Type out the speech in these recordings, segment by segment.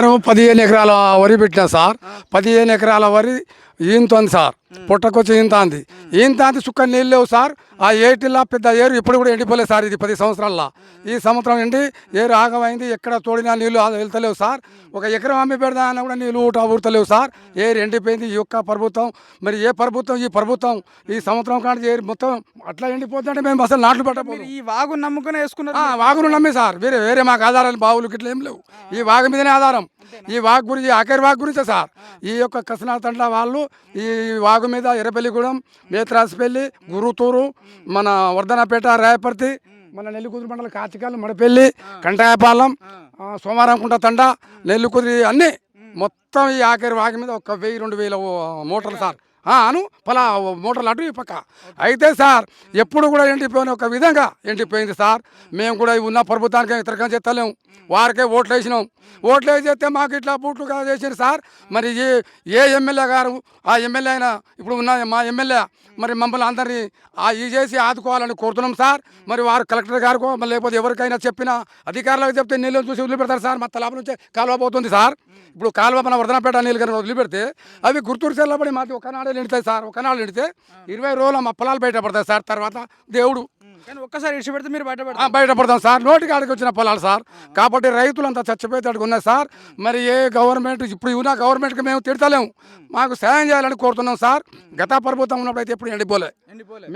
మనం పదిహేను ఎకరాల వరి పెట్టినా సార్ పదిహేను ఎకరాల వరి ఈంతోంది సార్. పుట్టకొచ్చి ఈంతాంది. ఈంతాంది చుక్క నీళ్ళు లేవు సార్. ఆ ఏటిలా పెద్ద ఏరు ఇప్పుడు కూడా ఎండిపోలేదు సార్ ఇది పది సంవత్సరాల్లో. ఈ సంవత్సరం ఎండి ఏరు ఆగమైంది. ఎక్కడ తోడినా నీళ్ళు వెళ్తలేవు సార్. ఒక ఎకరం అమ్మి పెడదా అన్న కూడా నీళ్ళు ఊట ఊడతలేవు సార్. ఏరు ఎండిపోయింది ఈ యొక్క ప్రభుత్వం. మరి ఏ ప్రభుత్వం ఈ ప్రభుత్వం ఈ సంవత్సరం కానీ ఏరు మొత్తం అట్లా ఎండిపోతుంటే మేము అసలు నాట్లు పట్టబోదు ఈ వాగు నమ్ముకునే వేసుకున్నారు ఆ, వాగును నమ్మి సార్. వేరే వేరే మాకు ఆధారాలు బావులు గిట్ల ఏం లేవు. ఈ వాగు మీదనే ఆధారం. ఈ వాగు గురించి ఆఖరి వాగు గురించే సార్. ఈ యొక్క కసనా తండ్ల వాళ్ళు ఈ వాగు మీద ఎర్రపల్లిగూడెం మేత్రాసిపల్లి గురుతూరు మన వర్ధనపేట రాయపర్తి మన నెల్లికుదురు మండలం కాచికాలు మడపల్లి కంటాయపాలెం సోమారంకుంట తండ నెల్లికుదిరి అన్నీ మొత్తం ఈ ఆఖరి వాగు మీద ఒక వెయ్యి రెండు వేల మోటార్లు సార్. అను పలా మోటార్లు అటు ఈ పక్క. అయితే సార్ ఎప్పుడు కూడా ఎండిపోయిన ఒక విధంగా ఎండిపోయింది సార్. మేము కూడా ఉన్న ప్రభుత్వానికి వ్యతిరేకంగా చెత్తలేము వారికే ఓట్లు వేసినాం. ఓట్లు వేసేస్తే మాకు ఇట్లా బూట్లు కాదు చేసారు సార్. మరి ఏ ఏ ఎమ్మెల్యే గారు ఆ ఎమ్మెల్యే అయినా ఇప్పుడు ఉన్న మా ఎమ్మెల్యే మరి మమ్మల్ని అందరినీ ఆ ఈ చేసి ఆదుకోవాలని కోరుతున్నాం సార్. మరి వారు కలెక్టర్ గారికో లేకపోతే ఎవరికైనా చెప్పినా అధికారులకు చెప్తే నీళ్ళు చూసి వదిలిపెడతారు సార్. మా తలాపు నుంచి కాలువ పోతుంది సార్. ఇప్పుడు కాలువ మన వర్ధనపేట నీళ్ళు కనుక వదిలిపెడితే అవి గుర్తూరు చెల్లబడి మాది ఒకనాడే నిండుతాయి సార్ ఒకనాడు నిండితే ఇరవై రోజులు మా పొలాలు బయటపడతాయి సార్ తర్వాత దేవుడు కానీ ఒక్కసారి ఇడిచి పెడితే మీరు బయట బయటపడతాం సార్. నోటికి ఆడికి వచ్చిన పొలాలు సార్. కాబట్టి రైతులంతా చచ్చిపోయేటట్టుగా ఉన్నాయి సార్. మరి ఏ గవర్నమెంట్ ఇప్పుడు ఉన్న గవర్నమెంట్కి మేము తిడతలేము. మాకు సాయం చేయాలని కోరుతున్నాం సార్. గత ప్రభుత్వం ఉన్నప్పుడు అయితే ఎప్పుడు ఎండిపోలే.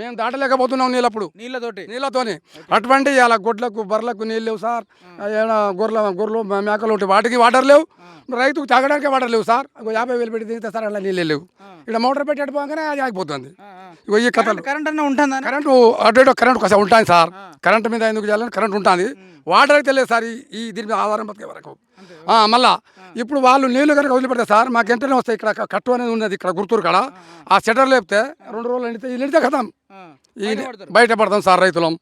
మేము దాటలేకపోతున్నాం నీళ్ళప్పుడు. నీళ్ళతోటి. నీళ్ళతోని. అటువంటి అలా గొడ్లకు బర్రెలకు నీళ్ళు లేవు సార్. ఏమైనా గొర్రెల గొర్రెలు మేకలు వాటికి వాటర్ లేవు. రైతుకు తాగడానికి వాటర్ లేవు సార్. యాభై వేలు పెట్టి తింటే సార్ అలా నీళ్ళు లేవు. ఇక్కడ మోటార్ పెట్టి పోగానే అది ఆగిపోతుంది. ఇగో ఈ కథలు. కరెంట్ అన్న ఉంటుందా? కరెంటు అటు ఇటు కరెంట్ కొంచెం ఉంటుంది సార్. కరెంట్ మీద ఎందుకు చేయాలని కరెంట్ ఉంటుంది. వాటర్ అయితే లేదు సార్ ఈ- దీని మీద ఆధారం బతికే వరకు. మళ్ళా ఇప్పుడు వాళ్ళు నీళ్ళు కనుక వదిలిపెడతారు సార్ మాకు వెంటనే వస్తాయి ఇక్కడ కట్టు అనేది ఉన్నది ఇక్కడ గుర్తూరు కాడ. ఆ షటర్ లేపితే రెండు రోజులు ఎండితే ఈ ఎండితే కదాం ఈ బయట పడతాం సార్ రైతులం.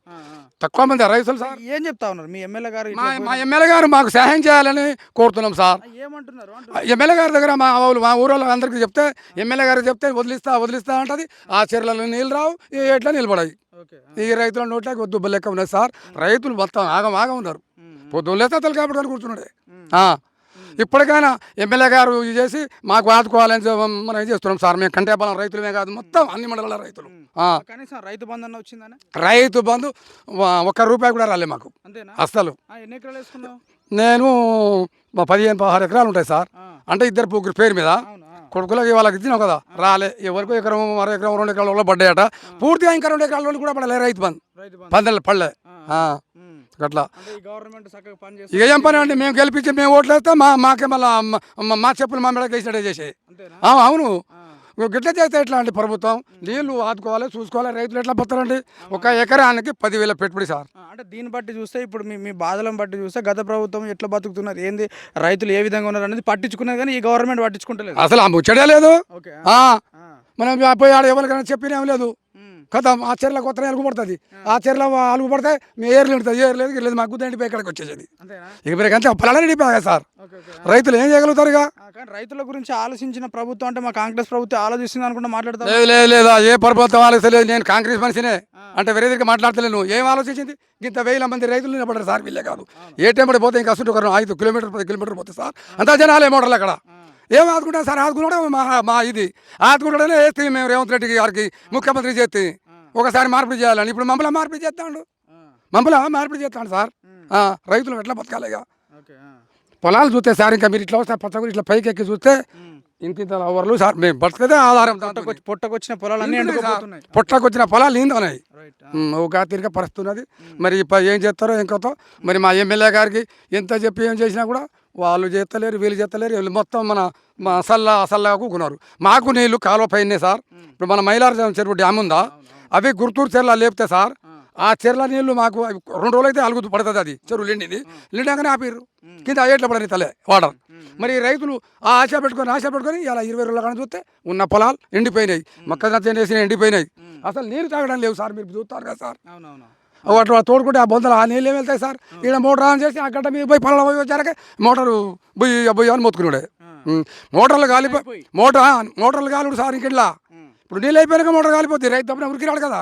తక్కువ మంది రైతులు సార్. ఏం చెప్తా ఉన్నారు? మీ ఎమ్మెల్యే గారు మా ఎమ్మెల్యే గారు మాకు సహాయం చేయాలని కోరుతున్నాం సార్. ఏమంటున్నారు. ఎమ్మెల్యే గారి దగ్గర మా వాళ్ళు మా ఊరోళ్ళు అందరికీ చెప్తే ఎమ్మెల్యే గారికి చెప్తే వదిలిస్తా వదిలిస్తా అంటది. ఆ చీరలలో నీళ్ళు రావు ఎట్లా నిలబడాయి? ఈ రైతుల నోట్లోకి వద్దు లెక్క ఉన్నాయి సార్. రైతులు మొత్తం ఆగం ఆగం ఉన్నారు. పొద్దున్న లేస్తే కాబట్టి కూర్చున్నాడే. ఇప్పటికైనా ఎమ్మెల్యే గారు ఇది చేసి మాకు ఆదుకోవాలని మనం ఇది చేస్తున్నాం సార్? మేము కంటేపాలెం రైతులమే కాదు మొత్తం అన్ని మండలాల రైతులు. కనీసం రైతు బంధన్న వచ్చిందని? రైతు బంధు ఒక్క రూపాయి కూడా రాలే మాకు. వేసుకున్నావు? నేను పదిహేను పదహారు ఎకరాలు ఉంటాయి సార్. అంటే ఇద్దరు ముగ్గురు పేరు మీద. కొడుకులకి వాళ్ళకి ఇచ్చినావు కదా? రాలే. ఎవరికో ఎకరం అర ఎకరం రెండు ఎకరాల పడ్డాయట. పూర్తిగా ఇంకా రెండు ఎకరాల కూడా పడలే రైతు బంధు. బంధు. పందెలు పడలే. అట్లా ఇక ఏం పని అండి? మేము గెలిపించి మేము ఓట్లు వేస్తే మా మాకే మళ్ళా మ- చెప్పులు మా మెడకి అంతేనా? ఆ, అవును. గిట్ల చేస్తే ఎట్లా అండి ప్రభుత్వం? నీళ్ళు ఆదుకోవాలి చూసుకోవాలి రైతులు ఎట్లా పోతారండి? ఒక ఎకరానికి పదివేల పెట్టుబడి సార్. అంటే దీన్ని బట్టి చూస్తే ఇప్పుడు మీ మీ బాధలను బట్టి చూస్తే గత ప్రభుత్వం ఎట్లా బతుకుతున్నారు? ఏంది? రైతులు ఏ విధంగా ఉన్నారు అనేది పట్టించుకున్నారు కానీ ఈ గవర్నమెంట్ పట్టించుకుంటలేదు. అసలు ఆ ముచ్చడే లేదు. మనం పోయి ఆడ ఎవరికైనా చెప్పినేం లేదు. కదా ఆ చీరలో కొత్త అలుగు పడుతుంది ఆ. చీరలో అలుగు పడితే మీ ఏర్లు ఉంటుంది ఏరు లేదు లేదు మాకు గుద్ద ఎండిపోయి ఇక్కడికి వచ్చేసేది. ఇక మీరు అంతే పొలాలు ఎండిపోయాయి సార్. రైతులు ఏం చేయగలుగుతారు ఇక? రైతుల గురించి ఆలోచించిన ప్రభుత్వం అంటే మా కాంగ్రెస్ ప్రభుత్వం ఆలోచిస్తుంది అనుకుంటా మాట్లాడతాం లేదు లేదు లేదా ఏ ప్రభుత్వం ఆలోచించలేదు నేను కాంగ్రెస్ మనిషినే. అంటే వేరే దగ్గర మాట్లాడతలేను ఏం ఆలోచించింది? ఇంత వేల మంది రైతులు నిలబడరు సార్ వీళ్ళే కాదు. ఏ టైం పోతే ఇంకా అసలు ఒక ఐదు కిలోమీటర్ పది కిలోమీటర్ పోతే సార్. అంతా జనాలే మోటార్లు అక్కడ. ఏం ఆదుకుంటాం సార్? ఆదుకున్నాడే మా మా ఇది. ఆదుకుంటాడనే వేస్తే మేము రేవంత్ రెడ్డి గారికి ముఖ్యమంత్రి చేస్తే. ఒకసారి మార్పిడి చేయాలని. ఇప్పుడు మమ్మల్ని మార్పిడి చేస్తాడు. మమ్మల్ని మార్పిడి చేస్తాడు సార్. రైతులు ఎట్లా బతకాలి ఇక? పొలాలు చూస్తే సార్ ఇంకా మీరు ఇట్లా వస్తే పచ్చగురి ఇట్లా పైకి ఎక్కి చూస్తే. ఇంత ఇంత ఓవర్లు సార్. మేము బతకదే ఆధారం పొట్టకొచ్చిన పొలాలు అన్ని పొట్టకొచ్చిన పొలాలు ఈందన్నాయి రైట్ ఒక తిరిగి పరిస్తున్నది మరి ఇప్పుడు ఏం చేస్తారో ఇంకొతో మరి మా ఎమ్మెల్యే గారికి ఎంత చెప్పి ఏం చేసినా కూడా వాళ్ళు చేస్తలేరు వీళ్ళు చేస్తలేరు. వీళ్ళు మొత్తం మన మా అసల్లా అసల్లా కూకున్నారు. మాకు నీళ్ళు కాలువ పైనే సార్. ఇప్పుడు మన మైలార్ చెరువు డ్యామ్ ఉందా? అవి గుర్తూరు చెర్ల లేపితే సార్ ఆ. చెర్ల నీళ్ళు మాకు రెండు రోజులు అయితే అలుగు పడుతుంది అది. చెరువు నిండింది. నిండాగానే ఆపిర్రు. కింద అయ్యేట్ల పడని తలే వాటర్. మరి రైతులు ఆ ఆశ పెట్టుకొని ఆశ పెట్టుకొని ఇలా ఇరవై రోజుల కానీ చూస్తే ఉన్న పొలాలు ఎండిపోయినాయి. మొక్కజొన్న చేసిన ఎండిపోయినాయి. అసలు నీరు తాగడం లేవు సార్ మీరు చూస్తారు కదా సార్. అట్లా తోడుకుంటే ఆ బొందలు ఆ నీళ్ళు వెళ్తాయి సార్. ఈడ మోటార్ ఆన్ చేసి ఆ గడ్డ మీద పోయి పొలం పోయి వచ్చారకే మోటారు బొయ్యి బొయ్యి అని మొత్తుకున్నాడే. మోటార్లు కాలిపోయి మోటార్ మోటార్లు కాలుడు సార్ ఇంకెట్లా ఇప్పుడు నీళ్ళు అయిపోయాక మోటార్ కాలిపోతుంది రైతు తప్పన ఉరికి రాడు కదా.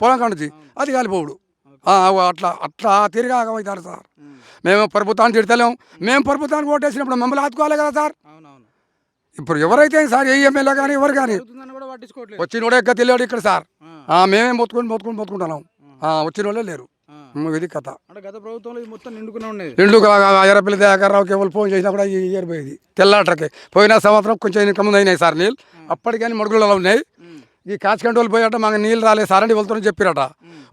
పొలం కానుంచి. అది కాలిపోవుడు. అట్లా అట్లా తిరిగి ఆగమవుతారు సార్. మేము ప్రభుత్వాన్ని తిడతలేం. మేము ప్రభుత్వానికి ఓటేసినప్పుడు మమ్మల్ని ఆదుకోవాలి కదా సార్. ఇప్పుడు ఎవరైతే సార్ ఏ ఎమ్మెల్యే కానీ ఎవరు కానీ కూడా వచ్చిన వాడే ఎక్క తెలియడు ఇక్కడ సార్. మేమే మొత్తుకొని మొత్తుకొని మొత్తుకుంటున్నాం ఆ, వచ్చిన వాళ్ళే లేరు. ఇది కథ. గత ప్రభుత్వంలో ఇది మొత్తం నిండుకునే ఉండేది. ఎర్రపల్లి ఎవరు ఫోన్ చేసినా కూడా ఇయర్ పోయేది తెల్లాటకి పోయిన సంవత్సరం కొంచెం ఇంకా ముందు అయినాయి సార్ నీళ్ళు. అప్పటికని మడుగులలో ఉన్నాయి. ఈ కాచికంటి వాళ్ళు పోయాట మాకు నీళ్ళు రాలేదు సార్ అని వెళ్తారని చెప్పిరట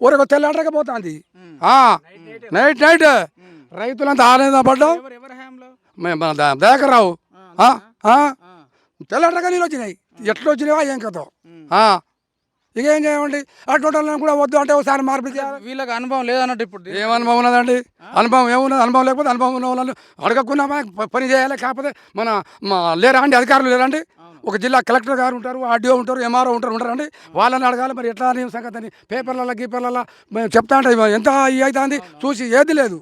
ఊరికి తెల్లాటకే పోతుంది. ఉమ్. Night night. రైతులంతా ఆనంద పడ్డాం. మేము దయాకర్రావు. తెల్లాటగా నీళ్ళు వచ్చినాయి. ఎట్లా వచ్చినావా ఏం కథ. ఇక ఏం చేయమండి అటువంటి కూడా వద్దు అంటే ఒకసారి మార్పు చేయాలి. వీళ్ళకి అనుభవం లేదన్నట్టు ఇప్పుడు. ఏం అనుభవం ఉన్నదండి? అనుభవం ఏమున్నది? అనుభవం లేకపోతే అనుభవం ఉన్న వాళ్ళని అడగకున్నామా పని చేయాలి. కాకపోతే మన లేరా అండి? అధికారులు లేరండి ఒక జిల్లా కలెక్టర్ గారు ఉంటారు ఆర్డీఓ ఉంటారు ఎంఆర్ఓ ఉంటారు ఉంటారండి వాళ్ళని అడగాలి మరి ఎట్లా అని సంగతి అని పేపర్లలో గీపర్లలో మేము చెప్తా అంటే ఎంత అవుతుంది చూసి ఏది లేదు.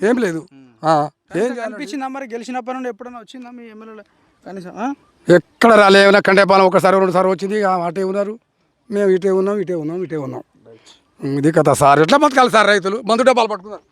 ఏం లేదు. ఏం అనిపించిందా మరి? గెలిచినప్పటి నుండి ఎప్పుడైనా వచ్చిందా మీ ఎమ్మెల్యేలో? కనీసం? ఎక్కడ రాలేమైనా కంటేపాలెం ఒకసారి రెండు సార్లు వచ్చింది అటే ఉన్నారు? మేము ఇటే ఉన్నాం ఇటే ఉన్నాం ఇటే ఉన్నాం. ఇది కథ సార్. ఎట్లా బతకాలి సార్ రైతులు? మందు డబ్బాలు పట్టుకున్నారు.